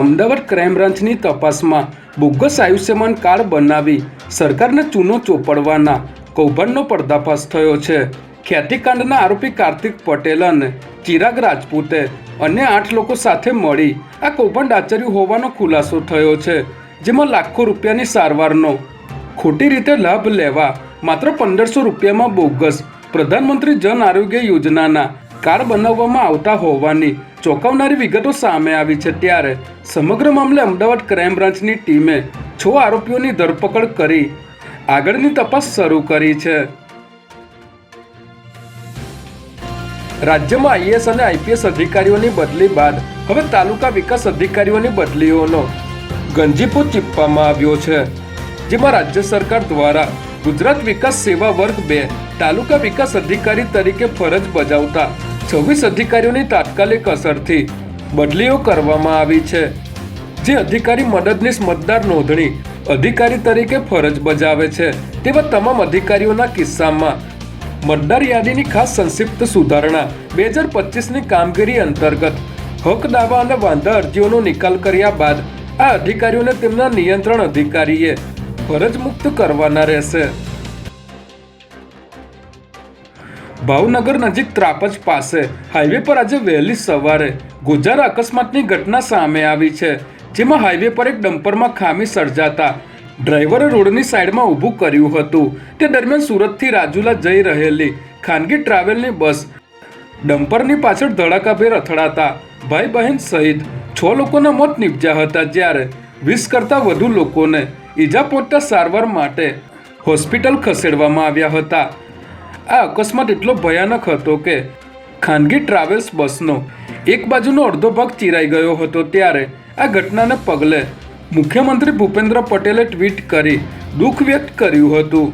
Ahmedabad crime બ્રાન્ચની તપાસમાં bogus Ayushman card બનાવી સરકારને ચૂનો ચોપડવાના કૌભાંડનો પર્દાફાશ થયો છે. ખ્યાતિકાંડના આરોપી કાર્તિક પટેલ અને ચિરાગ રાજપૂતે અન્ય આઠ લોકો સાથે મળી આ કૌભાંડ આચર્યું હોવાનો ખુલાસો થયો છે, જેમાં લાખો રૂપિયાની સારવારનો ખોટી રીતે લાભ લેવા માત્ર પંદરસો રૂપિયામાં બોગસ પ્રધાનમંત્રી જન આરોગ્ય યોજનાના કાર્ડ બનાવવામાં આવતા હોવાની ચોંકાવનારી વિગતો સામે આવી છે ત્યારે સમગ્ર મામલે અમદાવાદ ક્રાઇમ બ્રાન્ચની ટીમે છ આરોપીઓની ધરપકડ કરી આગળની તપાસ શરૂ કરી છે. રાજ્યમાં આઈએસ અને આઈપીએસ અધિકારીઓની બદલી બાદ હવે તાલુકા વિકાસ અધિકારીઓની બદલીઓનો ગંજીપો ચીપવામાં આવ્યો છે, જેમાં રાજ્ય સરકાર દ્વારા ગુજરાત વિકાસ સેવા વર્ગ બે તાલુકા વિકાસ અધિકારી તરીકે ફરજ બજાવતા છવ્વીસ અધિકારીઓની તાત્કાલિક અસરથી બદલીઓ કરવામાં આવી છે, જે અધિકારી મદદનીશ મતદાર નોંધણી અધિકારી તરીકે ફરજ બજાવે છે તેવા તમામ અધિકારીઓના કિસ્સામાં મતદાર યાદીની ખાસ સંક્ષિપ્ત સુધારણા બે હજાર પચીસની કામગીરી અંતર્ગત હક, દાવા અને વાંધા અરજીઓનો નિકાલ કર્યા બાદ આ અધિકારીઓને તેમના નિયંત્રણ અધિકારીએ ફરજ મુક્ત કરવાના રહેશે. ભાવનગર નજીક ત્રાપજ પાસે હાઈવે પર આજે વહેલી સવારે ગુજાર અકસ્માતની ઘટના સામે આવી છે, જેમાં હાઈવે પર એક ડમ્પરમાં ખામી સર્જાતા ડ્રાઈવરે રોડની સાઈડમાં ઊભું કર્યું હતું. તે દરમિયાન સુરતથી રાજુલા જઈ રહેલી ખાનગી ટ્રાવેલની બસ ડમ્પરની પાછળ ધડાકાભેર અથડાતા ભાઈ બહેન સહિત છ લોકોના મોત નીપજ્યા હતા, જ્યારે વીસ કરતાં વધુ લોકોને ઈજા પહોંચતા સારવાર માટે હોસ્પિટલ ખસેડવામાં આવ્યા હતા. આ અકસ્માત એટલો ભયાનક હતો કે ખાનગી ટ્રાવેલ્સ બસનો એક બાજુનો અડધો ભાગ ચીરાઈ ગયો હતો ત્યારે આ ઘટનાને પગલે મુખ્યમંત્રી ભૂપેન્દ્ર પટેલે ટ્વીટ કરી દુઃખ વ્યક્ત કર્યું હતું.